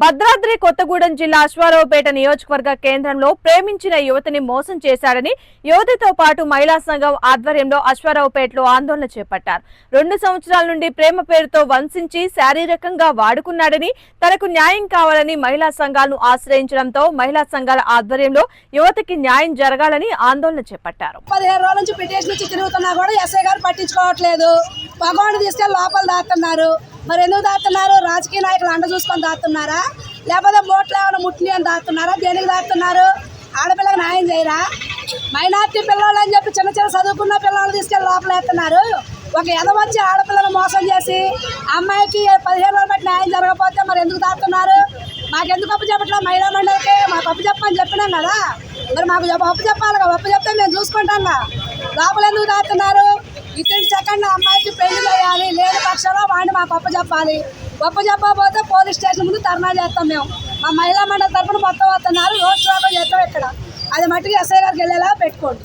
భద్రాద్రి కొత్తగూడెం జిల్లా అశ్వారావుపేట నియోజకవర్గ కేంద్రంలో ప్రేమించిన యువతిని మోసం చేశాడని యువతితో పాటు మహిళా సంఘం ఆధ్వర్యంలో అశ్వారావుపేటలో ఆందోళన చేపట్టారు. రెండు సంవత్సరాల నుండి ప్రేమ పేరుతో వంశించి శారీరకంగా వాడుకున్నాడని తనకు న్యాయం కావాలని మహిళా సంఘాలను ఆశ్రయించడంతో మహిళా సంఘాల ఆధ్వర్యంలో యువతికి న్యాయం జరగాలని ఆందోళన చేపట్టారు. పదిహేను రోజుల నుంచి పిటిషన్ తిరుగుతున్నా కూడా ఎస్ఐ గారు పట్టించుకోవట్లేదు. మగవాడిని తీసుకెళ్ళి లోపల దాస్తున్నారు మరి ఎందుకు దాస్తున్నారు రాజకీయ నాయకులు అండ చూసుకొని దాస్తున్నారా లేకపోతే ఓట్లు ఏమైనా ముట్టిని అని దాస్తున్నారా దేనికి దాస్తున్నారు ఆడపిల్లకి న్యాయం చేయరా? మైనార్టీ పిల్లలు అని చెప్పి చిన్న చిన్న చదువుకున్న పిల్లలు తీసుకెళ్ళి లోపలేస్తున్నారు ఒక ఎదవచ్చి ఆడపిల్లను మోసం చేసి అమ్మాయికి పదిహేను రోజులు బట్టి న్యాయం జరగకపోతే మరి ఎందుకు దాస్తున్నారు మాకెందుకు అప్పు చెప్పట్లేదు మహిళా మండలికి మాకు అప్పు చెప్పని చెప్పినాం కదా. మరి మాకు అప్పు చెప్పాలి కదా అప్పు చెప్తే మేము చూసుకుంటాం కదా. లోపల ఎందుకు దాస్తున్నారు లేని పక్షంలో వాడిని మాకు అప్పు చెప్పాలి గొప్ప చెప్పకపోతే పోలీస్ స్టేషన్ ముందు ధర్నా చేస్తాం మేము. మా మహిళా మండలి తరఫున మొత్తం వస్తున్నారు రోడ్ షోగా చేస్తాం ఇక్కడ. అది మట్టుకు ఎస్ఐ గారికి వెళ్ళేలా పెట్టుకోండి.